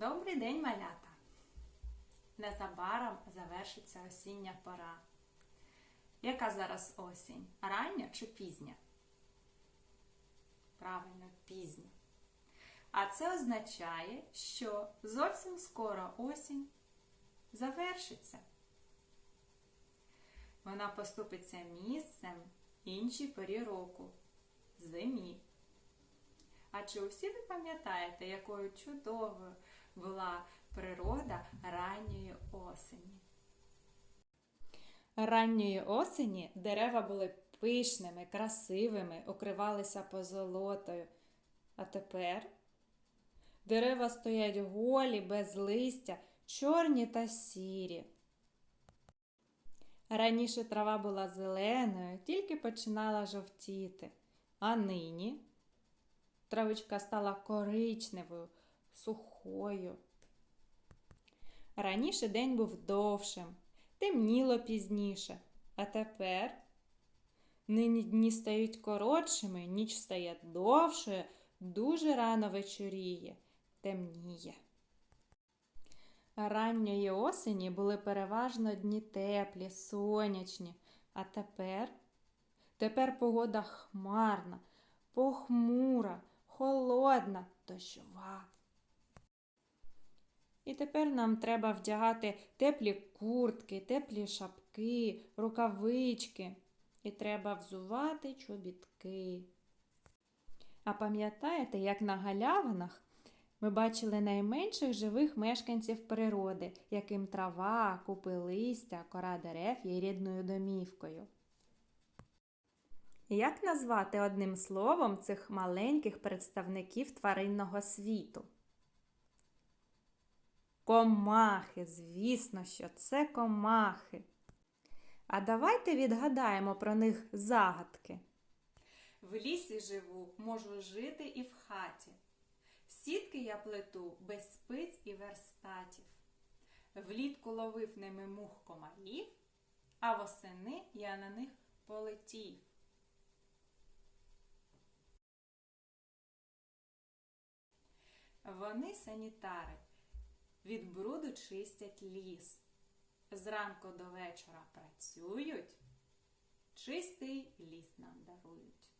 Добрий день, малята! Незабаром завершиться осіння пора. Яка зараз осінь? Рання чи пізня? Правильно, пізня. А це означає, що зовсім скоро осінь завершиться. Вона поступиться місцем іншій порі року зимі. А чи усі ви пам'ятаєте, якою чудовою була природа ранньої осені? Ранньої осені дерева були пишними, красивими, укривалися позолотою. А тепер дерева стоять голі, без листя, чорні та сірі. Раніше трава була зеленою, тільки починала жовтіти, а нині травичка стала коричневою, сухою. Раніше день був довшим, темніло пізніше, а тепер нині дні стають коротшими, ніч стає довшою, дуже рано вечоріє, темніє. Ранньої осені були переважно дні теплі, сонячні, а тепер тепер погода хмарна, похмура, холодна, дощова. І тепер нам треба вдягати теплі куртки, теплі шапки, рукавички. І треба взувати чобітки. А пам'ятаєте, як на галявинах ми бачили найменших живих мешканців природи, яким трава, купи листя, кора дерев є рідною домівкою. Як назвати одним словом цих маленьких представників тваринного світу? Комахи, звісно, що це комахи. А давайте відгадаємо про них загадки. В лісі живу, можу жити і в хаті. Сітки я плету без спиць і верстатів. Влітку ловив ними мух комарів, а восени я на них полетів. Вони санітари, від бруду чистять ліс. Зранку до вечора працюють, чистий ліс нам дарують.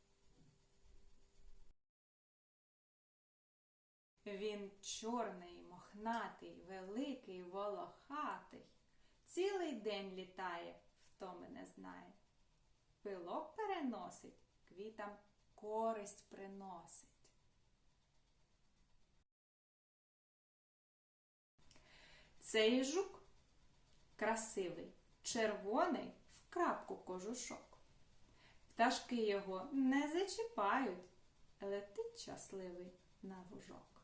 Він чорний, мохнатий, великий, волохатий. Цілий день літає, втоми не знає. Пилок переносить, квітам користь приносить. Цей жук красивий, червоний в крапку кожушок. Пташки його не зачіпають, летить щасливий на лужок.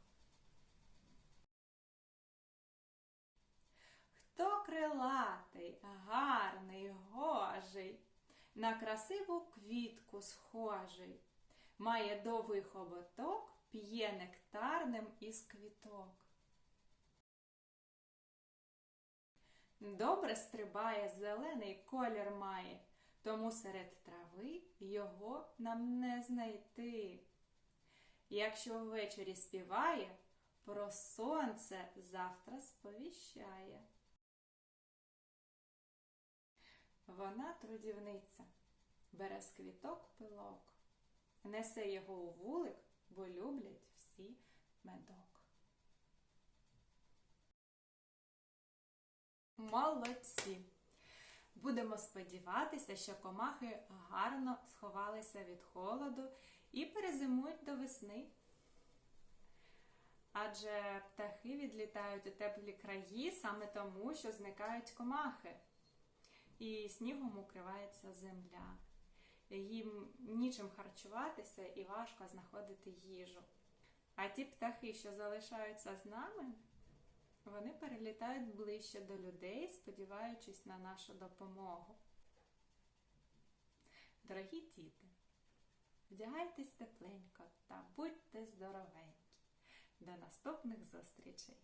Хто крилатий, гарний, гожий, на красиву квітку схожий, має довгий хоботок, п'є нектарним із квіток. Добре стрибає, зелений колір має, тому серед трави його нам не знайти. Якщо ввечері співає, про сонце завтра сповіщає. Вона трудівниця, бере з квіток пилок, несе його у вулик, бо люблять всі медок. Молодці! Будемо сподіватися, що комахи гарно сховалися від холоду і перезимують до весни. Адже птахи відлітають у теплі краї саме тому, що зникають комахи, і снігом укривається земля. Їм нічим харчуватися і важко знаходити їжу. А ті птахи, що залишаються з нами, вони перелітають ближче до людей, сподіваючись на нашу допомогу. Дорогі діти, вдягайтесь тепленько та будьте здоровенькі. До наступних зустрічей!